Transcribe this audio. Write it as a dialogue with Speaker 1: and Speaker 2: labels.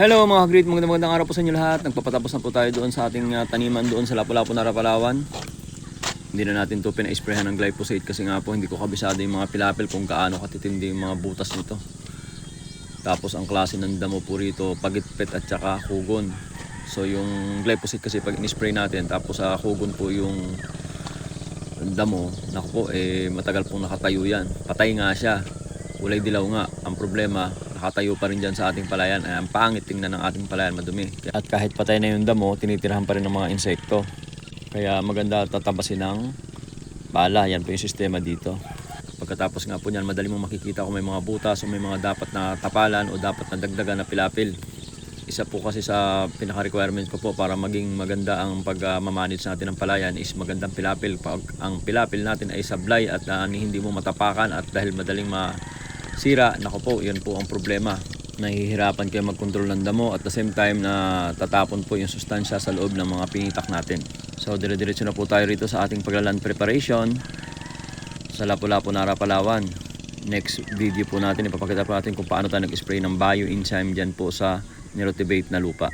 Speaker 1: Hello mga great, magandang magandang araw po sa inyo lahat. Nagpapatapos na po tayo doon sa ating uh, taniman doon sa Lapu-Lapu na Rapalawan. Hindi na natin to pina-sprayhan ng glyphosate kasi nga po hindi ko kabisado yung mga pilapil kung gaano katitindi yung mga butas nito. Tapos ang klase ng damo po rito, pagitpit at saka kugon. So yung glyphosate kasi pag in-spray natin tapos sa kugon po yung damo, naku po, eh matagal pong nakatayo yan. Patay nga siya. Kulay dilaw nga. Ang problema, nakatayo pa rin dyan sa ating palayan. Ay, ang pangit tingnan ng ating palayan, madumi. At kahit patay na yung damo, tinitirahan pa rin ng mga insekto. Kaya maganda tatabasin ng bala. Yan po yung sistema dito. Pagkatapos nga po niyan, madali mong makikita kung may mga butas o may mga dapat na tapalan o dapat na dagdagan na pilapil. Isa po kasi sa pinaka-requirement ko po para maging maganda ang pag-manage natin ng palayan is magandang pilapil. Pag ang pilapil natin ay sablay at ah, hindi mo matapakan at dahil madaling masira, nako po, yun po ang problema. Nahihirapan kayo mag-control ng damo at the same time na tatapon po yung sustansya sa loob ng mga pinitak natin. So dire-diretso na po tayo rito sa ating paglaland preparation sa Lapu-Lapu Nara Palawan. Next video po natin, ipapakita po natin kung paano tayo nag-spray ng bioenzyme dyan po sa nirotivate na lupa.